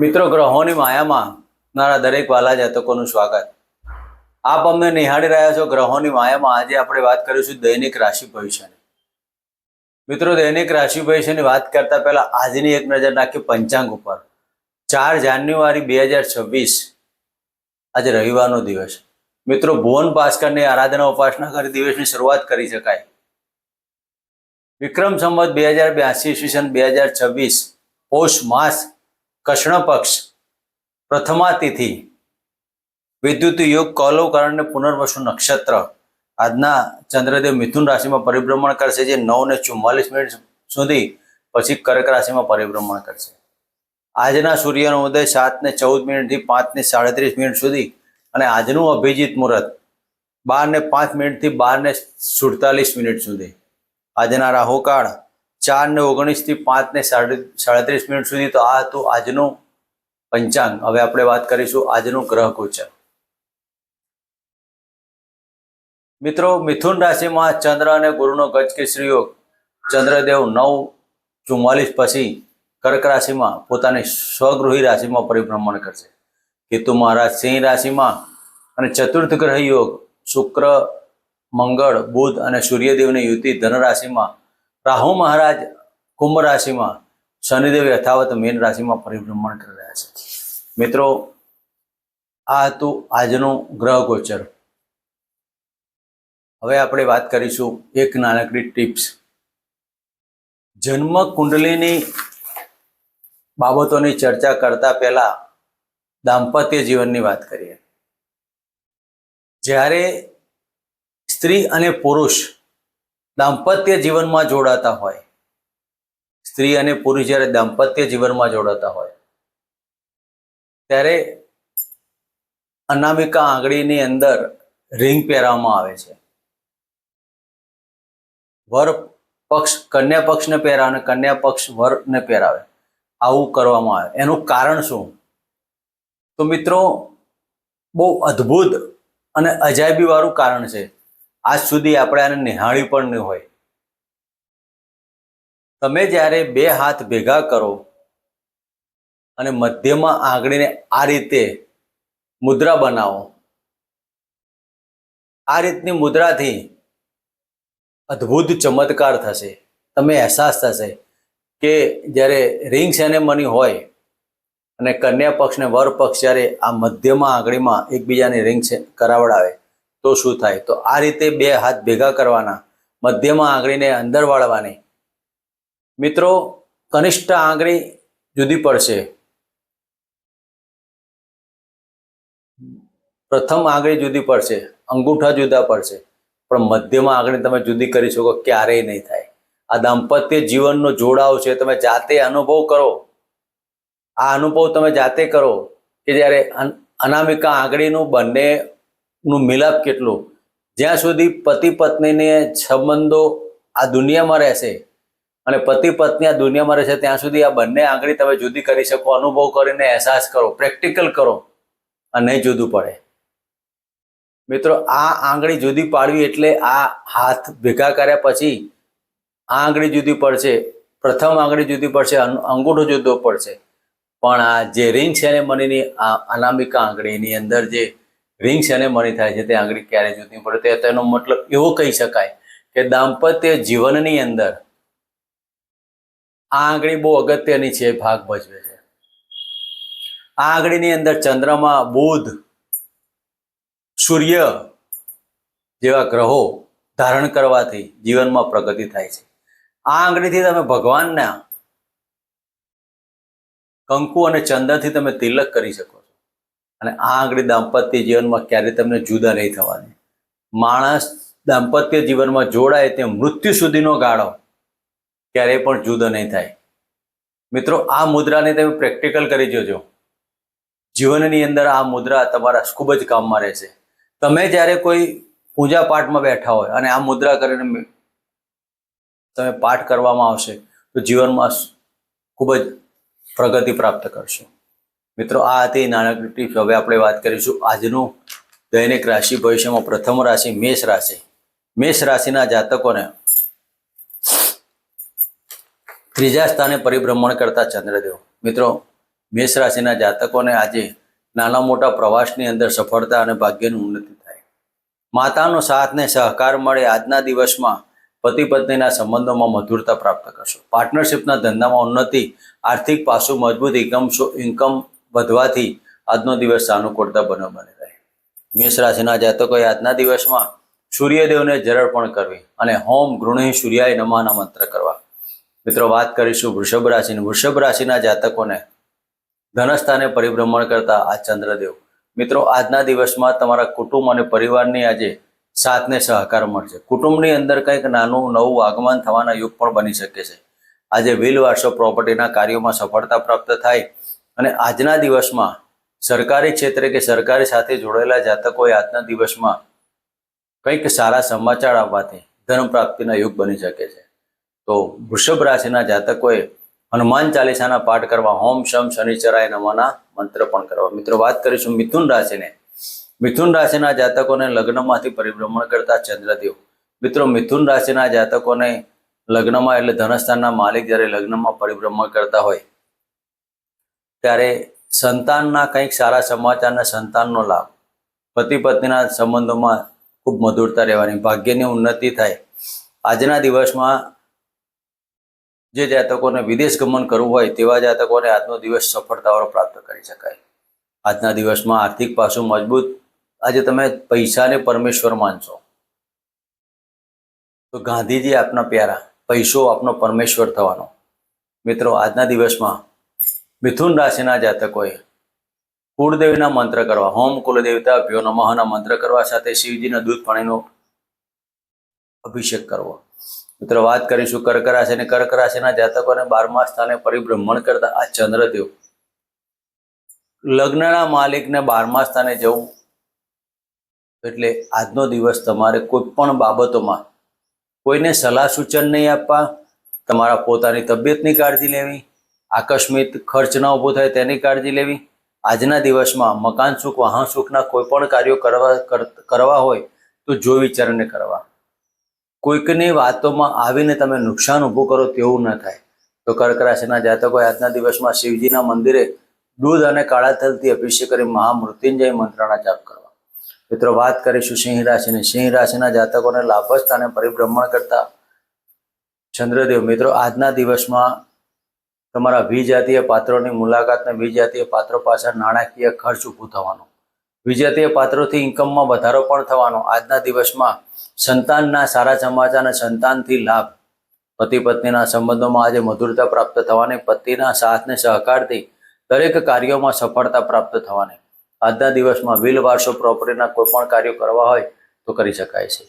મિત્રો ગ્રહોની માયામાં મારા દરેક વાલા જાતકોનું સ્વાગત. આપ અમને નિહાળી રહ્યા છો ગ્રહોની માયામાં. આજે આપણે વાત કરીશું દૈનિક રાશિ ભવિષ્યની મિત્રો, દૈનિક રાશિ ભવિષ્યની વાત કરતા પહેલા આજની એક નજર નાખી પંચાંગ ઉપર. ચાર જાન્યુઆરી બે હજાર છવ્વીસ. આજે રવિવારનો દિવસ. મિત્રો, ભુવન ભાસ્કરની આરાધના ઉપાસના કરી દિવસની શરૂઆત કરી શકાય. વિક્રમ સંવત બે હજાર બ્યાસી, ઈસવીસન બે હજાર છવ્વીસ. પોષ માસ કૃષ્ણ પક્ષ પ્રથમા તિથિ વિદ્યુત યોગ કૌલવ કારણને પુનર્વસુ નક્ષત્ર. આજના ચંદ્રદેવ મિથુન રાશિમાં પરિભ્રમણ કરશે જે નવ ને ચુમ્માલીસ મિનિટ સુધી પછી કર્ક રાશિમાં પરિભ્રમણ કરશે. આજના સૂર્યનો ઉદય સાત ને ચૌદ મિનિટથી પાંચ ને સાડત્રીસ મિનિટ સુધી અને આજનું અભિજીત મુહૂર્ત બાર ને પાંચ મિનિટથી બાર ને સુડતાલીસ મિનિટ સુધી. આજના રાહુકાળ ચાર ને ઓગણીસથી પાંચ ને સાડત્રીસ મિનિટ સુધી તો આ હતું આજનું પંચાંગ. હવે આપણે વાત કરીશું આજનું ગ્રહ ગોચર મિત્રો, મિથુન રાશિમાં ચંદ્ર અને ગુરુનો ગજ કેસરી યોગ ચંદ્રદેવ નવ ચુમ્માલીસ પછી કર્ક રાશિમાં પોતાની સ્વગૃહી રાશિમાં પરિભ્રમણ કરશે. કેતુ મહારાજ સિંહ રાશિમાં અને ચતુર્થ ગ્રહ યોગ શુક્ર, મંગળ, બુધ અને સૂર્યદેવની યુતિ ધન રાશિમાં રાહુ મહારાજ કુંભ રાશિમાં શનિદેવ યથાવત મીન રાશિમાં પરિભ્રમણ કરી રહ્યા છે. મિત્રો, આ હતું આજનું ગ્રહ ગોચર. હવે આપણે વાત કરીશું એક નાનકડી ટિપ્સ. જન્મ કુંડલીની બાબતોની ચર્ચા કરતા પહેલા દાંપત્ય જીવનની વાત કરીએ. જ્યારે સ્ત્રી અને પુરુષ દાંપત્ય જીવનમાં જોડાતા હોય. સ્ત્રી અને પુરુષ જ્યારે દાંપત્ય જીવનમાં જોડાતા હોય, ત્યારે અનામિકા આંગળીની અંદર રિંગ પહેરવામાં આવે છે. વર પક્ષ, કન્યા પક્ષને પહેરાવે અને કન્યા પક્ષ વરને પહેરાવે. આવું કરવામાં આવે. એનું કારણ શું? તો મિત્રો, બહુ અદ્ભુત અને અજાયબી વાળું કારણ છે. આજ સુધી આપણે આને નિહાળી પણ નહીં હોય. તમે જ્યારે બે હાથ ભેગા કરો અને મધ્યમાં આંગળીને આ રીતે મુદ્રા બનાવો, આ રીતની મુદ્રાથી અદ્ભુત ચમત્કાર થશે. તમે અહેસાસ થશે કે જ્યારે રિંગ સેરેમની હોય અને કન્યા પક્ષ ને વર પક્ષ જ્યારે આ મધ્યમાં આંગળીમાં એકબીજાની રિંગ કરાવડાવે તો શું થાય? તો આ રીતે બે હાથ ભેગા કરવાના, મધ્યમાં આંગળીને અંદર વાળવાની. મિત્રો, કનિષ્ઠ આંગળી જુદી પડશે. પ્રથમ આંગળી જુદી પડશે, અંગૂઠા જુદા પડશે. પણ મધ્યમાં આંગળી તમે જુદી કરી શકો, ક્યારેય નહીં થાય. આ દાંપત્ય જીવનનો જોડાવ છે, તમે જાતે અનુભવ કરો. આ અનુભવ તમે જાતે કરો કે જ્યારે અન- અનામિકા આંગળીનું બંનેનું મિલાપ કેટલું? જ્યાં સુધી પતિ પત્નીને સંબંધો આ દુનિયામાં રહેશે અને પતિ પત્ની આ દુનિયામાં રહેશે, ત્યાં સુધી આ બંને આંગળી તમે જુદી કરી શકો, અનુભવ કરીને અહેસાસ કરો, પ્રેક્ટિકલ કરો અને નહીં જુદું પડે. મિત્રો, આ આંગળી જુદી પાડવી એટલે આ હાથ ભેગા કર્યા પછી આ આંગળી જુદી પડશે, પ્રથમ આંગળી જુદી પડશે અંગૂઠો જુદો પડશે. પણ આ જે રિંગ છે ને મનીની, આ અનામિકા આંગળીની અંદર જે રિંગ સેરેમની થાય છે, તે આંગળી ક્યારે જુદી પડે, તે તેનો મતલબ એવો કહી શકાય કે દાંપત્ય જીવનની અંદર આ આંગળી બહુ અગત્યની છે, ભાગ ભજવે છે. આ આંગળીની અંદર ચંદ્રમા, બુધ, સૂર્ય જેવા ગ્રહો ધારણ કરવાથી જીવનમાં પ્રગતિ થાય છે. આ આંગળીથી તમે ભગવાનના કંકુ અને ચંદનથી તમે તિલક કરી શકો અને આ આંગળી દાંપત્ય જીવનમાં ક્યારેય તમને જુદા નહીં થવાની. માણસ દાંપત્ય જીવનમાં જોડાય તે મૃત્યુ સુધીનો ગાળો ક્યારેય પણ જુદો નહીં થાય. મિત્રો, આ મુદ્રાને તમે પ્રેક્ટિકલ કરી જોજો. જીવનની અંદર આ મુદ્રા તમારા ખૂબ જ કામમાં રહેશે. તમે જ્યારે કોઈ પૂજા પાઠમાં બેઠા હોય અને આ મુદ્રા કરીને તમે પાઠ કરવામાં આવશે, તો જીવનમાં ખૂબ જ પ્રગતિ પ્રાપ્ત કરશો. મિત્રો, આ હતી નાણાકીય ટિપ્સ હવે આપણે વાત કરીશું આજનું દૈનિક રાશિ. ભવિષ્યમાં પ્રથમ રાશિ મેષ રાશિ. મેષ રાશિના જાતકોને ત્રીજા સ્થાને પરિભ્રમણ કરતા ચંદ્રદેવ. મિત્રો, મેષ રાશિના જાતકોને આજે નાના મોટા પ્રવાસની અંદર સફળતા અને ભાગ્યની ઉન્નતિ થાય. માતાનો સાથને સહકાર મળે આજના દિવસમાં. પતિ પત્નીના સંબંધોમાં મધુરતા પ્રાપ્ત કરશો. પાર્ટનરશિપના ધંધામાં ઉન્નતિ, આર્થિક પાસું મજબૂત ઇન્કમ ઇન્કમ વધવાથી આજનો દિવસ સાનુકૂળતા બનો બને રહે. મેષ રાશિના જાતકોએ આજના દિવસમાં સૂર્યદેવને જરળ પણ કરવી અને હોમ ગૃહિ સૂર્યાય નમાના મંત્ર કરવા. મિત્રો, વાત કરીશું વૃષભ રાશિની. વૃષભ રાશિના જાતકોને ધનસ્થાને પરિભ્રમણ કરતા આ ચંદ્રદેવ. મિત્રો, આજના દિવસમાં તમારા કુટુંબ અને પરિવારની આજે સાથને સહકાર મળશે. કુટુંબની અંદર કંઈક નાનું, નવું આગમન થવાના યુગ પણ બની શકે છે. આજે વિલ વારસો પ્રોપર્ટીના કાર્યોમાં સફળતા પ્રાપ્ત થાય અને આજના દિવસમાં સરકારી ક્ષેત્રે કે સરકારી સાથે જોડાયેલા જાતકોએ આજના દિવસમાં કંઈક સારા સમાચાર આવવાથી ધન પ્રાપ્તિના યુગ બની શકે છે. તો વૃષભ રાશિના જાતકોએ હનુમાન ચાલીસાના પાઠ કરવા, હોમ શમ શનિચરાય નમાના મંત્ર પણ કરવા. મિત્રો, વાત કરીશું મિથુન રાશિને. મિથુન રાશિના જાતકોને લગ્નમાંથી પરિભ્રમણ કરતા ચંદ્રદેવ. મિત્રો, મિથુન રાશિના જાતકોને લગ્નમાં એટલે ધનસ્થાનના માલિક જ્યારે લગ્નમાં પરિભ્રમણ કરતા હોય ત્યારે સંતાનના કંઈક સારા સમાચારના સંતાનનો લાભ. પતિ પત્નીના સંબંધોમાં ખૂબ મધુરતા રહેવાની, ભાગ્યની ઉન્નતિ થાય. આજના દિવસમાં જે જાતકોને વિદેશ ગમન કરવું હોય તેવા જાતકોને આજનો દિવસ સફળતાઓ પ્રાપ્ત કરી શકાય. આજના દિવસમાં આર્થિક પાસું મજબૂત, આજે તમે પૈસાને પરમેશ્વર માનશો. તો ગાંધીજી આપના પ્યારા, પૈસો આપનો પરમેશ્વર થવાનો. મિત્રો, આજના દિવસમાં મિથુન રાશિના જાતકોએ કુળદેવીના મંત્ર કરવા, હોમ કુલદેવતા ભ્યો નમઃના મંત્ર કરવા સાથે શિવજીના દૂધ પાણીનો અભિષેક કરવો. મિત્રો, વાત કરીશું કર્ક રાશિ અને કર્ક રાશિના જાતકોને બારમા સ્થાને પરિભ્રમણ કરતા આ ચંદ્રદેવ લગ્નના માલિકને બારમા સ્થાને જવું એટલે આજનો દિવસ તમારે કોઈ પણ બાબતોમાં કોઈને સલાહ સૂચન નહીં આપવા, તમારા પોતાની તબિયતની કાળજી લેવી આકસ્મિક ખર્ચ ન ઊભો થાય તેની કાળજી લેવી. આજના દિવસમાં મકાન સુખ, વાહન સુખના કોઈ પણ કાર્યો કરવા કરવા હોય તો જો વિચારને કરવા. કોઈકની વાતોમાં આવીને તમે નુકસાન ઊભું કરો તેવું ન થાય. તો કર્ક રાશિના જાતકોએ આજના દિવસમાં શિવજીના મંદિરે દૂધ અને કાળા તલથી અભિષેક કરી મહામૃત્યુંજય મંત્રના જાપ કરવા. મિત્રો, વાત કરીશું સિંહ રાશિની. સિંહ રાશિના જાતકોને લાભસ્થાને પરિભ્રમણ કરતા ચંદ્રદેવ. મિત્રો, આજના દિવસમાં તમારા વિજાતીય પાત્રોની મુલાકાતને વિજાતીય પાત્રો પાછળ નાણાકીય ખર્ચ ઊભું થવાનો. વિજાતીય પાત્રોથી ઇન્કમમાં વધારો પણ થવાનો. આજના દિવસમાં સંતાનના સારા સમાચાર અને સંતાનથી લાભ. પતિ પત્નીના સંબંધોમાં આજે મધુરતા પ્રાપ્ત થવાની, પતિના સાથને સહકારથી દરેક કાર્યોમાં સફળતા પ્રાપ્ત થવાની. આજના દિવસમાં વિલ વારસો પ્રોપર્ટીના કોઈ પણ કાર્યો કરવા હોય તો કરી શકાય છે.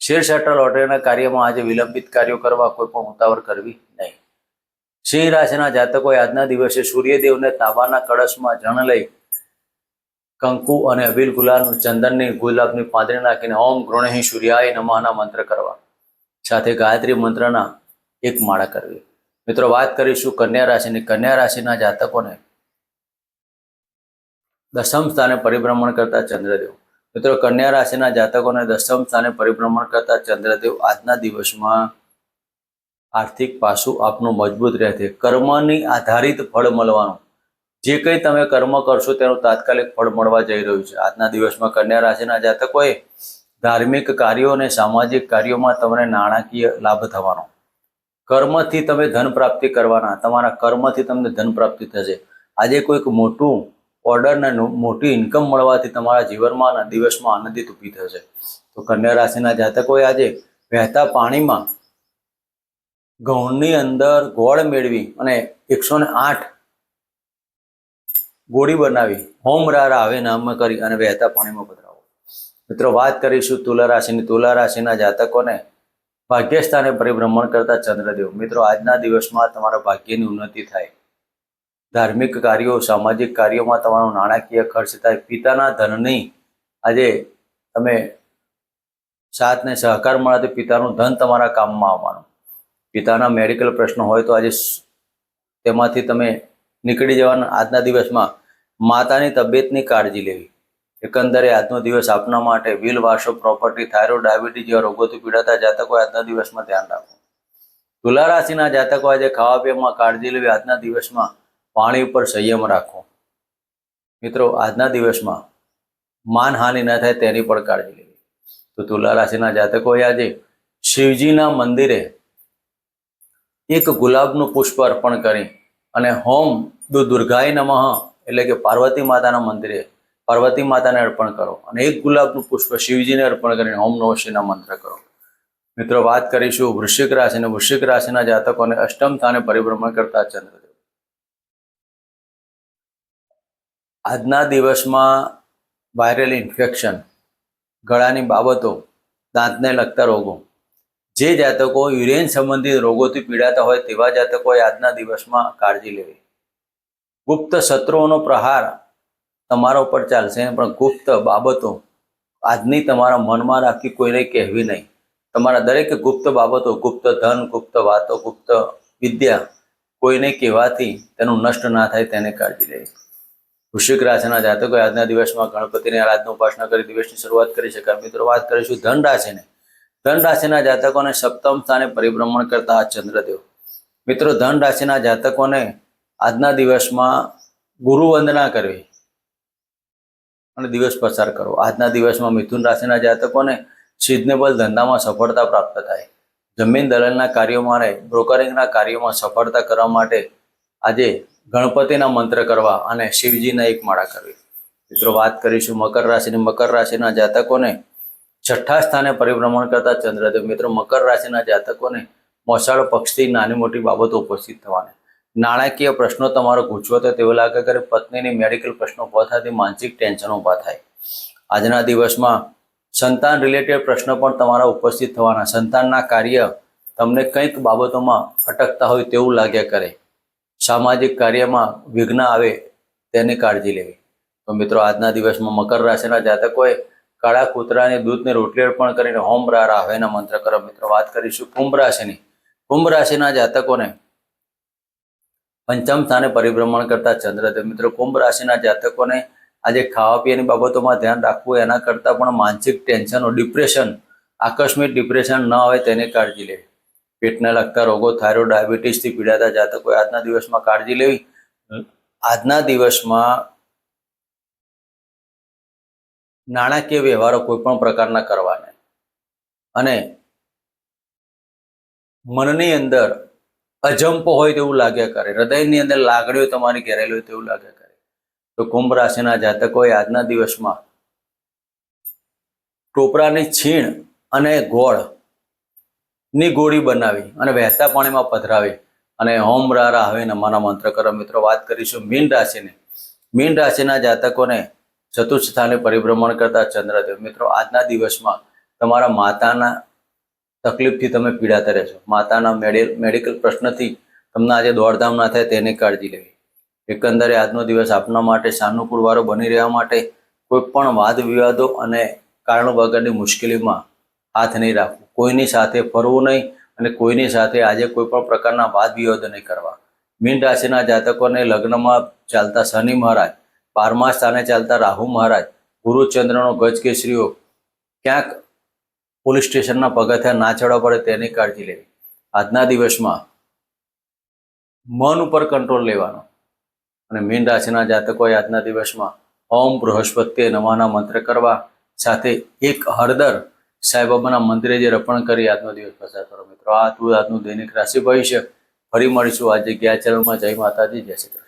શેર સેટર લોટરીના કાર્યમાં આજે વિલંબિત કાર્યો કરવા કોઈ પણ ઉતાવળ કરવી નહીં. સિંહ રાશિના જાતકોએ આજના દિવસે સૂર્યદેવને તાંબાના કળશમાં જણ લઈ કંકુ અને અબીલ ગુલાબનું ચંદનની ગુલાબની પાંદડી નાખીને ઓમ ગૃણહી સૂર્યાય નમઃના મંત્ર કરવા. સાથે ગાયત્રી મંત્રના એક માળા કરવી. મિત્રો, વાત કરીશું કન્યા રાશિની. કન્યા રાશિના જાતકોને દસમ સ્થાને પરિભ્રમણ કરતા ચંદ્રદેવ. મિત્રો, કન્યા રાશિના જાતકોને દસમ સ્થાને પરિભ્રમણ કરતા ચંદ્રદેવ આજના દિવસમાં આર્થિક પાસું આપનું મજબૂત રહેશે. કર્મની આધારિત ફળ મળવાનું. જે કંઈ તમે કર્મ કરશો તેનું તાત્કાલિક ફળ મળવા જઈ રહ્યું છે. આજના દિવસમાં કન્યા રાશિના જાતકોએ ધાર્મિક કાર્યો અને સામાજિક કાર્યોમાં તમને નાણાકીય લાભ થવાનો. કર્મથી તમે ધન પ્રાપ્તિ કરવાના. તમારા કર્મથી તમને ધન પ્રાપ્તિ થશે. આજે કોઈક મોટું ઓર્ડર ને મોટી ઇન્કમ મળવાથી તમારા જીવનમાં અને દિવસમાં આનંદિત ઊભી થશે. તો કન્યા રાશિના જાતકોએ આજે વહેતા પાણીમાં ઘઉંની અંદર ગોળ મેળવી અને એકસો ને આઠ ગોળી બનાવી. હોમ રારા આવે નામ કરી અને વહેતા પાણીમાં પધરાવો. મિત્રો, વાત કરીશું તુલા રાશિની. તુલા રાશિના જાતકોને ભાગ્યસ્થાને પરિભ્રમણ કરતા ચંદ્રદેવ. મિત્રો, આજના દિવસમાં તમારા ભાગ્યની ઉન્નતિ થાય. ધાર્મિક કાર્યો, સામાજિક કાર્યોમાં તમારો નાણાકીય ખર્ચ થાય. પિતાના ધનની આજે તમે સાથને સહકાર મળવાથી પિતાનું ધન તમારા કામમાં આવવાનું. પિતાના મેડિકલ પ્રશ્નો હોય તો આજે તેમાંથી તમે નીકળી જવાના આજના દિવસમાં માતાની તબિયતની કાળજી લેવી. એકંદરે આજનો દિવસ આપના માટે વિલ વાસો પ્રોપર્ટી, થાઇરોઇડ, ડાયાબિટીસ જેવા રોગોથી પીડાતા જાતકો આજના દિવસમાં ધ્યાન રાખો તુલા રાશિના જાતકો આજે ખાવા પીવામાં કાળજી લેવી, આજના દિવસમાં પાણી ઉપર સંયમ રાખો મિત્રો, આજના દિવસમાં માનહાનિ ન થાય તેની પણ કાળજી લેવી. તો તુલા રાશિના જાતકોએ આજે શિવજીના મંદિરે એક ગુલાબનું પુષ્પ અર્પણ કરી અને હોમ દુ દુર્ગાય નમઃ એટલે કે પાર્વતી માતાના મંદિરે પાર્વતી માતાને અર્પણ કરો અને એક ગુલાબનું પુષ્પ શિવજીને અર્પણ કરીને હોમ નમઃ મંત્ર કરો. મિત્રો, વાત કરીશું વૃશ્ચિક રાશિ અને વૃશ્ચિક રાશિના જાતકોને અષ્ટમ સ્થાને પરિભ્રમણ કરતા ચંદ્રદેવ. આજના દિવસમાં વાયરલ ઇન્ફેક્શન, ગળાની બાબતો, દાંતને લગતા રોગો જે જાતકો યુરેન સંબંધિત રોગોથી પીડાતા હોય તેવા જાતકોએ આજના દિવસમાં કાળજી લેવી. ગુપ્ત શત્રુઓનો પ્રહાર તમારા ઉપર ચાલશે, પણ ગુપ્ત બાબતો આજની તમારા મનમાં રાખી કોઈને કહેવી નહીં. તમારા દરેક ગુપ્ત બાબતો, ગુપ્ત ધન, ગુપ્ત વાતો, ગુપ્ત વિદ્યા કોઈને કહેવાથી તેનું નષ્ટ ના થાય તેને કાળજી લેવી. વૃશ્ચિક રાશિના જાતકો આજના દિવસમાં ગણપતિની આરાધના ઉપાસના કરી, દિવસની શરૂઆત કરી શકાય. મિત્રો, વાત કરીશું ધન રાશિને ધન રાશિના જાતકોને સપ્તમ સ્થાને પરિભ્રમણ કરતા આ ચંદ્રદેવ. મિત્રો, ધન રાશિના જાતકોને આજના દિવસમાં ગુરુ વંદના કરવી અને દિવસ પસાર કરો આજના દિવસમાં મિથુન રાશિના જાતકોને સિઝનેબલ ધંધામાં સફળતા પ્રાપ્ત થાય. જમીન દલાલના કાર્યોમાં રહે બ્રોકરિંગના કાર્યોમાં સફળતા કરવા માટે આજે ગણપતિના મંત્ર કરવા અને શિવજીના એક માળા કરવી. મિત્રો, વાત કરીશું મકર રાશિની. મકર રાશિના જાતકોને છઠ્ઠા સ્થાને પરિભ્રમણ કરતા ચંદ્રદેવ મિત્રો મકર રાશિના જાતકોને મોસાળ પક્ષથી નાની મોટી બાબતો ઉપસ્થિત થવાની. નાણાકીય પ્રશ્નો તમારો ગૂંચવતો તેવું લાગે કરે પત્નીની મેડિકલ પ્રશ્નો ઊભા થતી માનસિક ટેન્શન ઊભા થાય. આજના દિવસમાં સંતાન રિલેટેડ પ્રશ્નો પણ તમારા ઉપસ્થિત થવાના. સંતાનના કાર્ય તમને કંઈક બાબતોમાં અટકતા હોય તેવું લાગ્યા કરે. સામાજિક કાર્યમાં વિઘ્ન આવે તેની કાળજી લેવી. તો મિત્રો, આજના દિવસમાં મકર રાશિના જાતકોએ કાળા કૂતરાને દૂધને રોટલી અર્પણ કરીને હોમ રા મંત્ર કરો. મિત્રો, વાત કરીશું કુંભ રાશિની. કુંભ રાશિના જાતકોને પંચમ સ્થાને પરિભ્રમણ કરતા ચંદ્રદેવ મિત્રો, કુંભ રાશિના જાતકોને આજે ખાવા પીવાની બાબતોમાં ધ્યાન રાખવું એના કરતાં પણ માનસિક ટેન્શનો ડિપ્રેશન, આકસ્મિક ડિપ્રેશન ન આવે તેની કાળજી લેવી. પેટને લગતા રોગો, થાઇરોઇડ, ડાયાબિટીસથી પીડાતા જાતકોએ આજના દિવસમાં કાળજી લેવી. આજના દિવસમાં નાણાકીય વ્યવહારો કોઈ પણ પ્રકારના કરવાને. અને મનની અંદર અજંપો હોય તેવું લાગ્યા કરે. હૃદયની અંદર લાગણીઓ તમારી ઘેરેલી હોય તેવું લાગ્યા કરે. તો કુંભ રાશિના જાતકોએ આજના દિવસમાં ટોપરાની છીણ અને ગોળની ગોળી બનાવી અને વહેતા પાણીમાં પધરાવી અને હોમ રા રા હવે નમાના મંત્ર કરો. મિત્રો, વાત કરીશું મીન રાશિની. મીન રાશિના જાતકોને ચતુર્થ સ્થાને પરિભ્રમણ કરતા ચંદ્રદેવ, મિત્રો, આજના દિવસમાં તમારા માતાના તકલીફથી તમે પીડાતા રહેશો માતાના મેડિકલ પ્રશ્નથી તમને આજે દોડધામ ના થાય તેની કાળજી લેવી. એકંદરે આજનો દિવસ આપના માટે સાનુકૂળ વારો બની રહેવા માટે કોઈ પણ વાદ વિવાદો અને કારણો વગરની મુશ્કેલીમાં હાથ નહીં રાખવું. કોઈની સાથે ફરવું નહીં અને કોઈની સાથે આજે કોઈ પણ પ્રકારના વાદ વિવાદો નહીં કરવા. મીન રાશિના જાતકોને લગ્નમાં ચાલતા શનિ મહારાજ બારમા સ્થાને ચાલતા રાહુ મહારાજ ગુરુચંદ્રનો ગજ ક્યાંક પોલીસ સ્ટેશનના પગથિયા ના ચડવા પડે તેની કાળજી લેવી. આજના દિવસમાં મન ઉપર કંટ્રોલ લેવાનો. અને મીન રાશિના જાતકોએ આજના દિવસમાં ઓમ બૃહસ્પતિએ નવાના મંત્ર કરવા સાથે એક હળદર સાંઈબાબાના મંદિરે જે અર્પણ કરી આજનો દિવસ પસાર કરો. મિત્રો, આ હતું આજનું દૈનિક રાશિ ભવિષ્ય. ફરી મળીશું આજે ગયા ચરણમાં જય માતાજી, જય શ્રી કૃષ્ણ.